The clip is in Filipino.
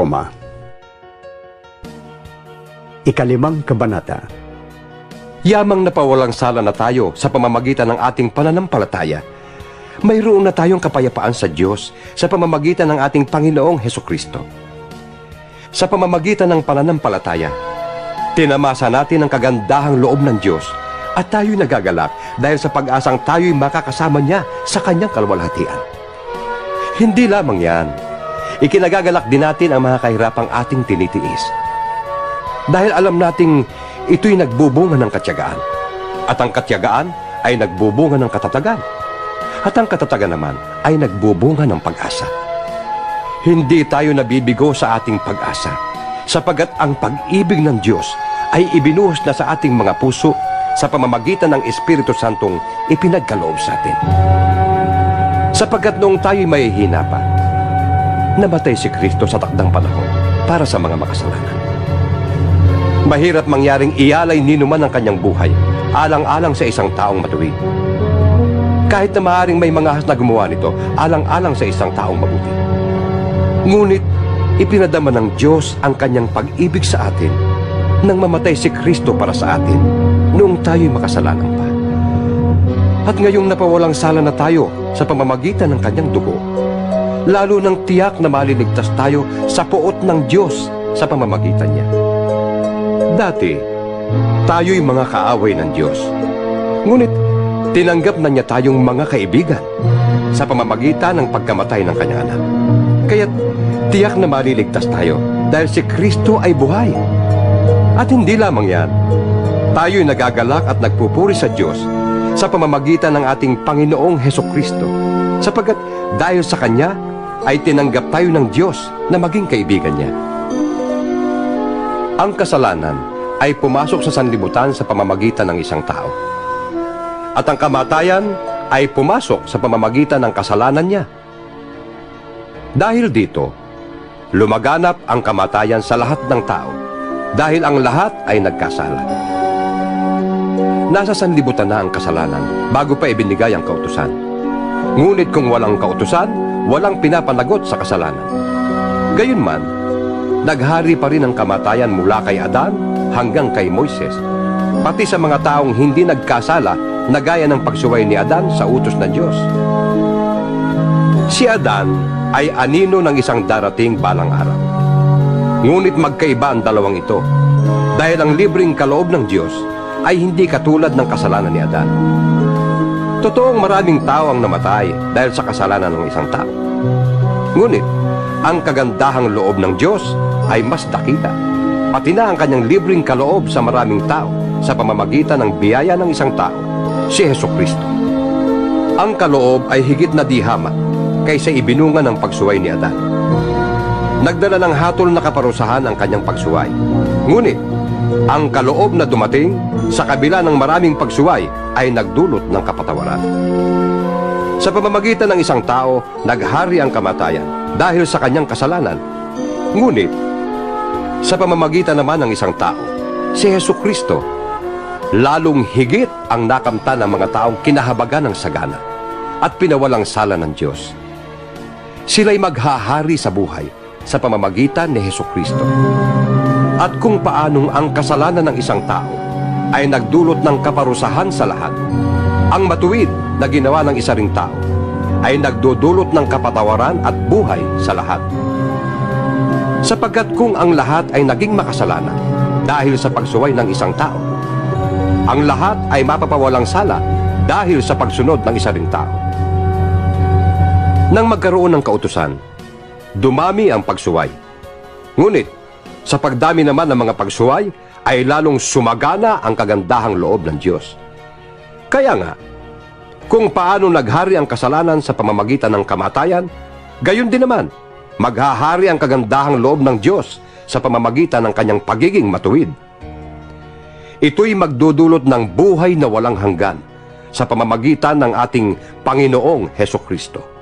Roma. Ikalimang Kabanata Yamang napawalang sala na tayo sa pamamagitan ng ating pananampalataya. Mayroon na tayong kapayapaan sa Diyos sa pamamagitan ng ating Panginoong Heso Kristo. Sa pamamagitan ng pananampalataya, tinamasa natin ang kagandahang loob ng Diyos at tayo'y nagagalak dahil sa pag-asang tayo'y makakasama niya sa kanyang kalwalhatian. Hindi lamang yan, ikinagagalak din natin ang mga kahirapang ating tinitiis. Dahil alam nating ito'y nagbubunga ng katyagaan. At ang katyagaan ay nagbubunga ng katatagan. At ang katatagan naman ay nagbubunga ng pag-asa. Hindi tayo nabibigo sa ating pag-asa, sapagat ang pag-ibig ng Diyos ay ibinuhos na sa ating mga puso sa pamamagitan ng Espiritu Santong ipinagkaloob sa atin. Sapagkat noong tayo'y mahihina pa, namatay si Kristo sa takdang panahon para sa mga makasalanan. Mahirap mangyaring ialay ni numan ang kanyang buhay, alang-alang sa isang taong matuwid. Kahit na maaaring may mga ahas na gumawa nito, alang-alang sa isang taong mabuti. Ngunit, ipinadama ng Diyos ang kanyang pag-ibig sa atin nang mamatay si Kristo para sa atin noong tayo'y makasalanan pa. At ngayong napawalang sala na tayo sa pamamagitan ng kanyang dugo, lalo nang tiyak na maliligtas tayo sa puot ng Diyos sa pamamagitan niya. Dati, tayo'y mga kaaway ng Diyos. Ngunit, tinanggap na niya tayong mga kaibigan sa pamamagitan ng pagkamatay ng kanyang anak. Kaya't tiyak na maliligtas tayo dahil si Kristo ay buhay. At hindi lamang yan, tayo'y nagagalak at nagpupuri sa Diyos sa pamamagitan ng ating Panginoong Heso Kristo sapagkat dahil sa Kanya ay tinanggap tayo ng Diyos na maging kaibigan niya. Ang kasalanan ay pumasok sa sanlibutan sa pamamagitan ng isang tao. At ang kamatayan ay pumasok sa pamamagitan ng kasalanan niya. Dahil dito, lumaganap ang kamatayan sa lahat ng tao dahil ang lahat ay nagkasala. Nasa sanlibutan na ang kasalanan bago pa ibinigay ang kautusan. Ngunit kung walang kautusan, walang pinapanagot sa kasalanan. Gayunman, naghari pa rin ang kamatayan mula kay Adan hanggang kay Moises, pati sa mga taong hindi nagkasala na gaya ng pagsuway ni Adan sa utos ng Diyos. Si Adan ay anino ng isang darating balang araw. Ngunit magkaiba ang dalawang ito dahil ang libreng kaloob ng Diyos ay hindi katulad ng kasalanan ni Adan. Totoong maraming tao ang namatay dahil sa kasalanan ng isang tao. Ngunit, ang kagandahang loob ng Diyos ay mas dakila. Pati na ang kanyang libreng kaloob sa maraming tao sa pamamagitan ng biyaya ng isang tao, si Heso Kristo. Ang kaloob ay higit na dihama kaysa ibinunga ng pagsuway ni Adan. Nagdala ng hatol na kaparusahan ang kanyang pagsuway. Ngunit, ang kaloob na dumating sa kabila ng maraming pagsuway ay nagdulot ng kapatawaran. Sa pamamagitan ng isang tao, naghari ang kamatayan dahil sa kanyang kasalanan. Ngunit, sa pamamagitan naman ng isang tao, si Heso Kristo, lalong higit ang nakamta ng mga taong kinahabagan ng sagana at pinawalang sala ng Diyos. Sila'y maghahari sa buhay sa pamamagitan ni Heso Kristo. At kung paanong ang kasalanan ng isang tao ay nagdulot ng kaparusahan sa lahat, ang matuwid na ginawa ng isa ring tao ay nagdudulot ng kapatawaran at buhay sa lahat. Sapagkat kung ang lahat ay naging makasalanan dahil sa pagsuway ng isang tao, ang lahat ay mapapawalang sala dahil sa pagsunod ng isa ring tao. Nang magkaroon ng kautusan, dumami ang pagsuway. Ngunit, sa pagdami naman ng mga pagsuway, ay lalong sumagana ang kagandahang loob ng Diyos. Kaya nga, kung paano naghari ang kasalanan sa pamamagitan ng kamatayan, gayon din naman, maghahari ang kagandahang loob ng Diyos sa pamamagitan ng kanyang pagiging matuwid. Ito'y magdudulot ng buhay na walang hanggan sa pamamagitan ng ating Panginoong Heso Kristo.